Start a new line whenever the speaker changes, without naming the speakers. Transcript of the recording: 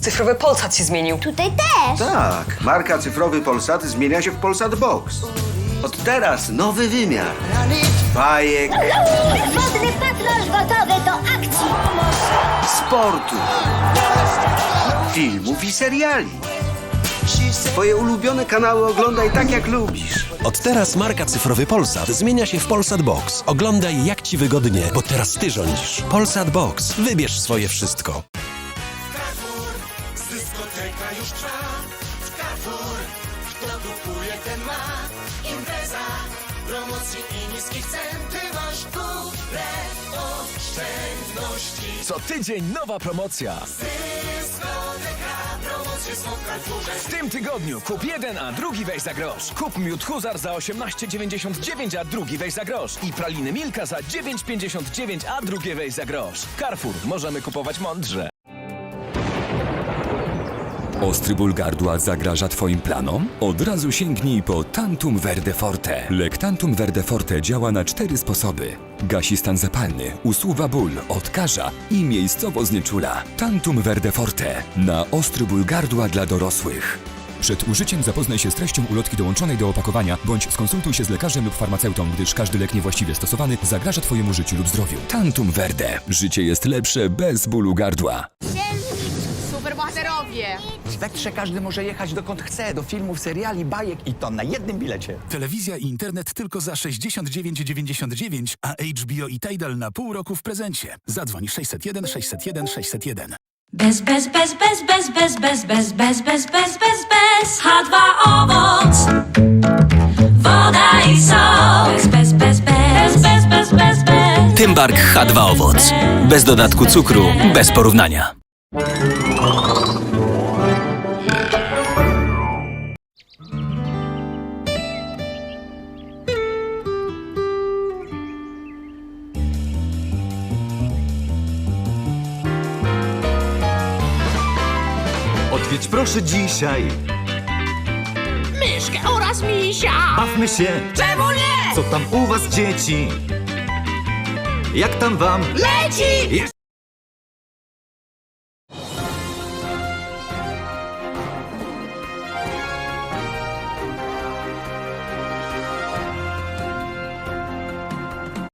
Cyfrowy Polsat się zmienił.
Tutaj też.
Tak, marka cyfrowy Polsat zmienia się w Polsat Box. Od teraz nowy wymiar. Bajek,
Wodny patrol gotowy do akcji.
sportu, filmów i seriali. Twoje ulubione kanały oglądaj tak jak lubisz.
Od teraz marka cyfrowy Polsat zmienia się w Polsat Box. Oglądaj jak ci wygodnie, bo teraz ty rządzisz. Polsat Box. Wybierz swoje wszystko.
Dyskoteka już trwa w Carrefour Kto kupuje ten ma Impreza Promocji i niskich cen Ty masz górę oszczędności
Co tydzień nowa promocja.
Dyskoteka Promocje są w Carrefourze
W tym tygodniu kup jeden, a drugi weź za grosz. Kup miód Huzar za 18,99, a drugi weź za grosz. I praliny Milka za 9,59, a drugie weź za grosz. Carrefour. Możemy kupować mądrze.
Ostry ból gardła zagraża Twoim planom? Od razu sięgnij po Tantum Verde Forte. Lek Tantum Verde Forte działa na cztery sposoby. Gasi stan zapalny, usuwa ból, odkaża i miejscowo znieczula. Tantum Verde Forte na ostry ból gardła dla dorosłych. Przed użyciem zapoznaj się z treścią ulotki dołączonej do opakowania bądź skonsultuj się z lekarzem lub farmaceutą, gdyż każdy lek niewłaściwie stosowany zagraża Twojemu życiu lub zdrowiu. Tantum Verde. Życie jest lepsze bez bólu gardła.
Superbohaterowie!
W spektrze każdy może jechać dokąd chce, do filmów, seriali, bajek i to na jednym bilecie.
Telewizja i internet tylko za 69,99, a HBO i Tidal na pół roku w prezencie. Zadzwoń 601 601 601.
Bez, bez, bez, bez, bez, bez, bez, bez, bez, bez, bez, bez, bez H2 owoc Woda i sok Bez, bez, bez, bez, bez, bez, bez, bez
Tymbark H2 Owoc. Bez dodatku cukru, bez porównania.
Odwiedź proszę dzisiaj
Myszkę oraz misia!
Bawmy się
Czemu nie?
Co tam u was dzieci? Jak tam wam?
Leci!